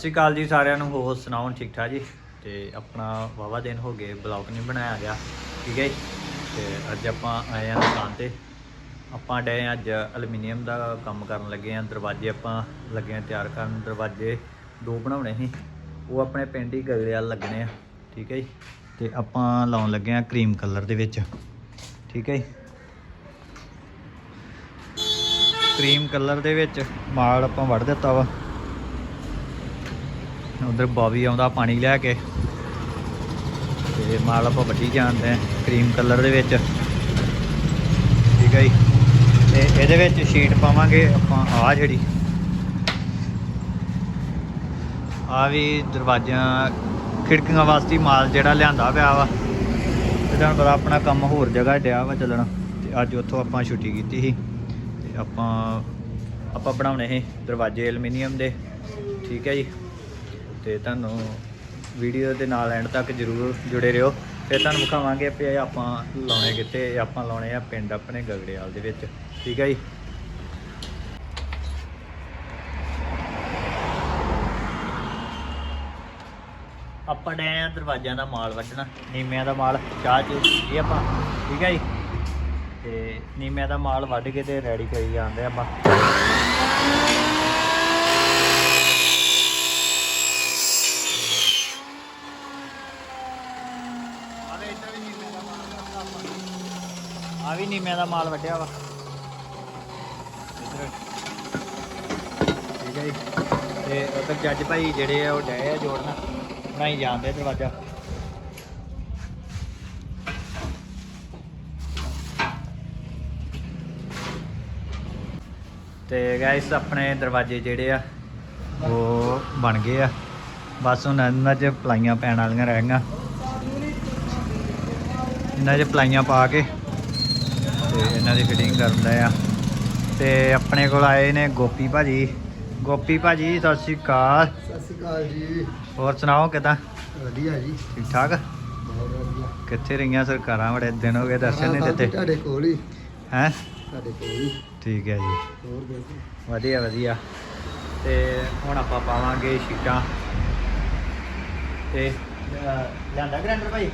ਸਤਿ ਸ਼੍ਰੀ ਅਕਾਲ ਜੀ ਸਾਰਿਆਂ ਨੂੰ, ਹੋਰ ਸੁਣਾਓ ਠੀਕ ਠਾਕ ਜੀ? ਤੇ ਆਪਣਾ ਵਾਵਾ ਦਿਨ ਹੋ ਗਏ ਬਲੌਗ ਨਹੀਂ ਬਣਾਇਆ ਗਿਆ, ਠੀਕ ਹੈ ਜੀ? ਤੇ ਅੱਜ ਆਪਾਂ ਆਏ ਆ ਦੁਕਾਨ ਤੇ। ਆਪਾਂ ਡੇ ਅੱਜ ਐਲੂਮੀਨੀਅਮ ਦਾ ਕੰਮ ਕਰਨ ਲੱਗੇ ਆ ਦਰਵਾਜ਼ੇ ਆਪਾਂ ਲੱਗੇ ਆ ਤਿਆਰ ਕਰਨ, ਦਰਵਾਜ਼ੇ ਦੋ ਬਣਾਉਣੇ ਸੀ, ਉਹ ਆਪਣੇ ਪਿੰਡ ਹੀ ਗਗਲੇ ਵਾਲ ਲੱਗਣੇ ਆ, ਠੀਕ ਹੈ ਜੀ? ਤੇ ਆਪਾਂ ਲਾਉਣ ਲੱਗੇ ਆ ਕਰੀਮ ਕਲਰ ਦੇ ਵਿੱਚ, ਠੀਕ ਹੈ ਜੀ? ਕਰੀਮ ਕਲਰ ਦੇ ਵਿੱਚ ਮਾਲ ਆਪਾਂ ਵੜ ਦਿੱਤਾ ਵਾ। ਉਧਰ ਬਾਵੀ ਆਉਂਦਾ ਪਾਣੀ ਲੈ ਕੇ। ਤੇ ਮਾਲ ਆਪਾਂ ਵੱਢੀ ਜਾਂਦੇ ਆ ਕਰੀਮ ਕਲਰ ਦੇ ਵਿੱਚ। ਠੀਕ ਹੈ ਜੀ। ਤੇ ਇਹਦੇ ਵਿੱਚ ਸ਼ੀਟ ਪਾਵਾਂਗੇ ਆਪਾਂ ਆ ਜਿਹੜੀ। ਆ ਵੀ ਦਰਵਾਜ਼ਿਆਂ, ਖਿੜਕੀਆਂ ਵਾਸਤੇ ਮਾਲ ਜਿਹੜਾ ਲਿਆਂਦਾ ਪਿਆ ਵਾ। ਤੇ ਤੁਹਾਨੂੰ ਪਤਾ ਆਪਣਾ ਕੰਮ ਹੋਰ ਜਗ੍ਹਾ ਡਿਆ ਵਾ ਚੱਲਣਾ। ਤੇ ਅੱਜ ਉੱਥੋਂ ਆਪਾਂ ਛੁੱਟੀ ਕੀਤੀ ਸੀ। ਤੇ ਆਪਾਂ ਆਪਾਂ ਬਣਾਉਣੇ ਸੀ ਦਰਵਾਜ਼ੇ ਐਲੂਮੀਨੀਅਮ ਦੇ। ਠੀਕ ਹੈ ਜੀ। ਤੇ ਤੁਹਾਨੂੰ ਵੀਡੀਓ ਦੇ ਨਾਲ ਐਂਡ ਤੱਕ ਜਰੂਰ ਜੁੜੇ ਰਹੋ। ਫਿਰ ਤੁਹਾਨੂੰ ਵਿਖਾਵਾਂਗੇ ਕਿ ਆਪਾਂ ਲਾਉਣੇ ਕਿਤੇ ਆਪਾਂ ਲਾਉਣੇ ਆ ਪਿੰਡ ਆਪਣੇ ਗਗੜੇਵਾਲ ਦੇ ਵਿੱਚ। ਠੀਕ ਹੈ ਜੀ? ਆਪਾਂ ਡੇ ਆ ਦਰਵਾਜ਼ਿਆਂ ਦਾ ਮਾਲ ਵੱਢਣਾ, ਨੀਮਿਆਂ ਦਾ ਮਾਲ, ਚਾਹ ਚ ਇਹ ਆਪਾਂ। ਠੀਕ ਹੈ ਜੀ? ਤੇ ਨੀਮਿਆਂ ਦਾ ਮਾਲ ਵੱਢ ਕੇ ਤੇ ਰੈਡੀ ਕਰੀ ਜਾਂਦੇ ਆਪਾਂ। ਆ ਦਾ ਮਾਲ ਵੱਢਿਆ ਵਾ। ਇੱਧਰ। ਠੀਕ ਹੈ ਜੀ। ਤੇ ਉਧਰ ਜੱਜ ਭਾਈ ਜਿਹੜੇ ਆ, ਉਹ ਡਏ ਆ ਜੋੜਨਾ। ਬਣਾਈ ਜਾਂਦੇ ਦਰਵਾਜ਼ਾ। ਤੇ ਗਾਇਸ ਆਪਣੇ ਦਰਵਾਜ਼ੇ ਜਿਹੜੇ ਆ, ਉਹ ਬਣ ਗਏ ਆ। ਬਸ ਹੁਣ ਇਹਨਾਂ 'ਚ ਪਲਾਈਆਂ ਪੈਣ ਵਾਲੀਆਂ ਰਹਿ ਗਈਆਂ। ਇਹਨਾਂ 'ਚ ਪਲਾਈਆਂ ਪਾ ਕੇ ਤੇ ਇਹਨਾਂ ਦੀ ਫਿਟਿੰਗ ਕਰਨ ਦਾ ਆ। ਤੇ ਆਪਣੇ ਕੋਲ ਆਏ ਨੇ ਗੋਪੀ ਭਾਜੀ। ਗੋਪੀ ਭਾਜੀ ਸਤਿ ਸ਼੍ਰੀ ਅਕਾਲ। ਸਤਿ ਸ਼੍ਰੀ ਅਕਾਲ ਜੀ। ਹੋਰ ਸੁਣਾਓ ਕਿਦਾਂ? ਵਧੀਆ ਜੀ। ਠੀਕ ਠਾਕ? ਕਿੱਥੇ ਰਹੀਆਂ ਸਰਕਾਰਾਂ? ਬੜੇ ਦਿਨ ਹੋ ਗਏ ਦਰਸ਼ਨ ਨਹੀਂ ਦਿੱਤੇ। ਤੁਹਾਡੇ ਕੋਲ ਹੀ। ਹੈ? ਤੁਹਾਡੇ ਕੋਲ ਹੀ। ਠੀਕ ਹੈ ਜੀ। ਹੋਰ ਵਧੀਆ ਵਧੀਆ। ਤੇ ਹੁਣ ਆਪਾਂ ਪਾਵਾਂਗੇ ਸ਼ੀਟਾਂ। ਤੇ ਲਿਆਂਦਾ ਗ੍ਰੈਂਡਰ ਭਾਈ?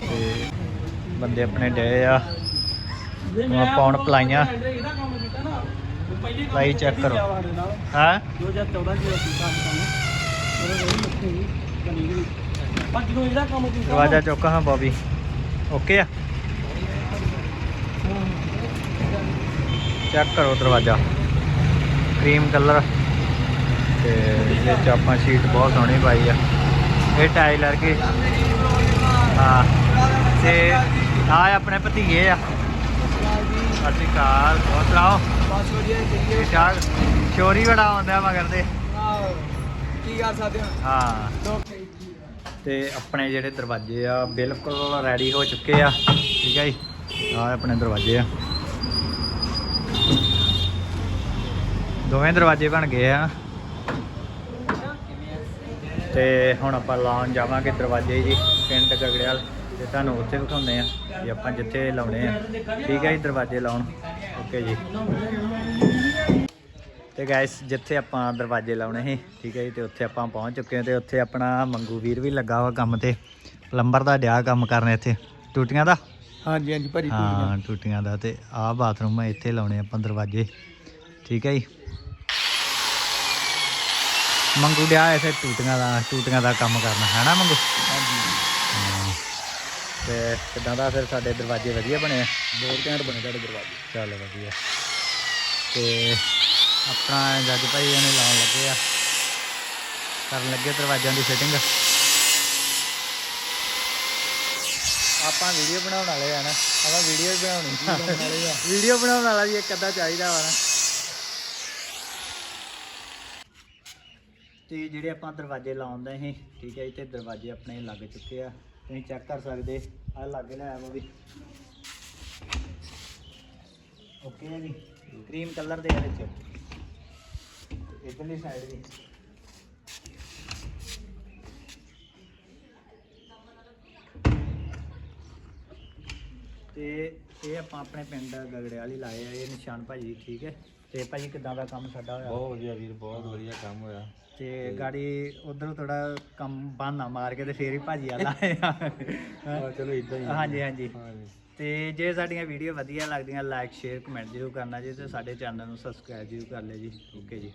ਤੇ ਬੰਦੇ ਆਪਣੇ ਡੇ ਆ। ਹੁਣ ਆਪਾਂ ਹੁਣ ਪਲਾਈਆਂ ਪਲਾਈ ਚੈੱਕ ਕਰੋ। ਹਾਂ? 2014 ਚ ਕੀਤਾ ਸੀ ਕੰਮ ਮੇਰੇ ਕੋਲ ਮੁੱਕੀ ਨਹੀਂ ਬਣੀ ਗਈ। ਪਰ ਜਦੋਂ ਇਹਦਾ ਕੰਮ ਕੀਤਾ ਦਰਵਾਜ਼ਾ ਚੁੱਕ ਹਾਂ ਬੋਬੀ ਓਕੇ ਆ? ਚੈੱਕ ਕਰੋ ਦਰਵਾਜ਼ਾ। Cream colour. ਤੇ ਇਹ ਚ ਆਪਾਂ ਸ਼ੀਟ ਬਹੁਤ ਸੋਹਣੀ ਪਾਈ ਆ। ਇਹ ਟਾਈਲਰ ਕੀ? ਹਾਂ। ਤੇ ਆ ਆਪਣੇ ਭਤੀਏ ਆ। ਸਤਿ ਸ਼੍ਰੀ ਅਕਾਲ ਹੋਰ ਸੁਣਾਓ? ਬਸ ਵਧੀਆ ਚੱਲੀਏ ਠੀਕ ਠਾਕ? ਚੋਰੀ ਬੜਾ ਆਉਂਦਾ ਮਗਰ ਦੇ ਆਹ, ਕੀ ਕਰ ਸਕਦੇ ਹਾਂ। ਹਾਂ ਤੇ ਆਪਣੇ ਜਿਹੜੇ ਦਰਵਾਜ਼ੇ ਆ ਬਿਲਕੁਲ ਰੈਡੀ ਹੋ ਚੁੱਕੇ ਆ। ਠੀਕ ਹੈ ਜੀ? ਆ ਆਪਣੇ ਦਰਵਾਜ਼ੇ ਆ। ਦੋਵੇਂ ਦਰਵਾਜ਼ੇ ਬਣ ਗਏ ਆ। ਤੇ ਹੁਣ ਆਪਾਂ ਲਾਉਣ ਜਾਵਾਂਗੇ ਦਰਵਾਜ਼ੇ ਜੀ ਪਿੰਡ ਗਗੜਿਆਲ ਤੇ ਤੁਹਾਨੂੰ ਉੱਥੇ ਵਿਖਾਉਂਦੇ ਆ ਕਿ ਆਪਾਂ ਜਿੱਥੇ ਲਾਉਣੇ ਆ। ਠੀਕ ਹੈ ਜੀ ਦਰਵਾਜ਼ੇ ਲਾਉਣ। ਓਕੇ ਜੀ। ਤੇ ਗਾਇਸ ਜਿੱਥੇ ਆਪਾਂ ਦਰਵਾਜ਼ੇ ਲਾਉਣੇ ਸੀ ਠੀਕ ਹੈ ਜੀ ਤੇ ਉੱਥੇ ਆਪਾਂ ਪਹੁੰਚ ਚੁੱਕੇ ਹਾਂ ਤੇ ਉੱਥੇ ਆਪਣਾ ਮੰਗੂ ਵੀਰ ਵੀ ਲੱਗਾ ਵਾ ਕੰਮ ਤੇ। ਪਲੰਬਰ ਦਾ ਡਿਆ ਕੰਮ ਕਰਨ ਇੱਥੇ। ਟੂਟੀਆਂ ਦਾ? ਹਾਂਜੀ ਹਾਂਜੀ ਭਰੀ ਹਾਂ ਟੂਟੀਆਂ ਦਾ ਤੇ ਆਹ ਬਾਥਰੂਮ ਹੈ ਇੱਥੇ ਲਾਉਣੇ ਆਪਾਂ ਦਰਵਾਜ਼ੇ। ਠੀਕ ਹੈ ਜੀ। ਮੰਗੂ ਡਿਆ ਇੱਥੇ ਟੂਟੀਆਂ ਦਾ ਟੂਟੀਆਂ ਦਾ ਕੰਮ ਕਰਨਾ। ਹੈ ਨਾ ਮੰਗੂ? ਹਾਂ। ਤੇ ਕਿਦਾਂ ਦਾ ਫਿਰ ਸਾਡੇ ਦਰਵਾਜ਼ੇ ਵਧੀਆ ਬਣੇ ਆ? ਬਹੁਤ ਘੈਂਟ ਬਣੇ ਤੁਹਾਡੇ ਦਰਵਾਜ਼ੇ। ਚੱਲ ਵਧੀਆ। ਤੇ ਆਪਣਾ ਜੱਜ ਭਾਈ ਇਹਨੇ ਲਾਉਣ ਲੱਗੇ ਆ। ਕਰਨ ਲੱਗੇ ਦਰਵਾਜ਼ਿਆਂ ਦੀ ਫਿਟਿੰਗ ਆਪਾਂ ਵੀਡੀਓ ਬਣਾਉਣ ਵਾਲੇ ਆ ਨਾ। ਆਪਾਂ ਵੀਡੀਓ ਬਣਾਉਣੀ ਵੀਡੀਓ ਬਣਾਉਣ ਵਾਲਾ ਵੀ ਇੱਕ ਅੱਧਾ ਚਾਹੀਦਾ ਵਾ ਨਾ। ਤੇ ਜਿਹੜੇ ਆਪਾਂ ਦਰਵਾਜ਼ੇ ਲਾਉਂਦੇ ਸੀ ਠੀਕ ਹੈ ਜੀ ਤੇ ਦਰਵਾਜ਼ੇ ਆਪਣੇ ਲੱਗ ਚੁੱਕੇ ਆ। ਤੁਸੀਂ ਚੈੱਕ ਕਰ ਸਕਦੇ ਆ ਲਾਗੇ ਲਿਆ ਉਹ ਵੀ। ਓਕੇ ਹੈ ਜੀ। ਕਰੀਮ ਕਲਰ ਦੇ ਇਹਦੇ ਇਧਰਲੀ ਸਾਈਡ ਵੀ। ਤੇ ਇਹ ਆਪਾਂ ਆਪਣੇ ਪਿੰਡ ਗਗੜੇ ਵਾਲੀ ਲਾਏ ਆ ਇਹ ਨਿਸ਼ਾਨ ਭਾਜੀ ਠੀਕ ਹੈ? ਤੇ ਭਾਜੀ ਕਿਦਾਂ ਦਾ ਕੰਮ ਸਾਡਾ ਹੋਇਆ? ਬਹੁਤ ਵਧੀਆ ਵੀਰ ਬਹੁਤ ਵਧੀਆ ਕੰਮ ਹੋਇਆ। ਤੇ ਗਾੜੀ ਉਧਰ ਥੋੜਾ ਕੰਮ ਬਹਾਨਾ ਮਾਰ ਕੇ ਤੇ ਫੇਰ ਹੀ ਭਾਜੀ ਵਾਲਾ ਆਇਆ ਹਾਂ ਚਲੋ ਇਦਾਂ ਹੀ ਆ। ਹਾਂਜੀ। ਹਾਂਜੀ। ਤੇ ਜੇ ਸਾਡੀਆਂ ਵੀਡੀਓ ਵਧੀਆ ਲੱਗਦੀਆਂ ਲਾਈਕ ਸ਼ੇਅਰ ਕਮੈਂਟ ਜ਼ਰੂਰ ਕਰਨਾ ਜੀ ਤੇ ਸਾਡੇ ਚੈਨਲ ਨੂੰ ਸਬਸਕ੍ਰਾਈਬ ਜ਼ਰੂਰ ਕਰ ਲਿਓ ਜੀ। ਓਕੇ ਜੀ।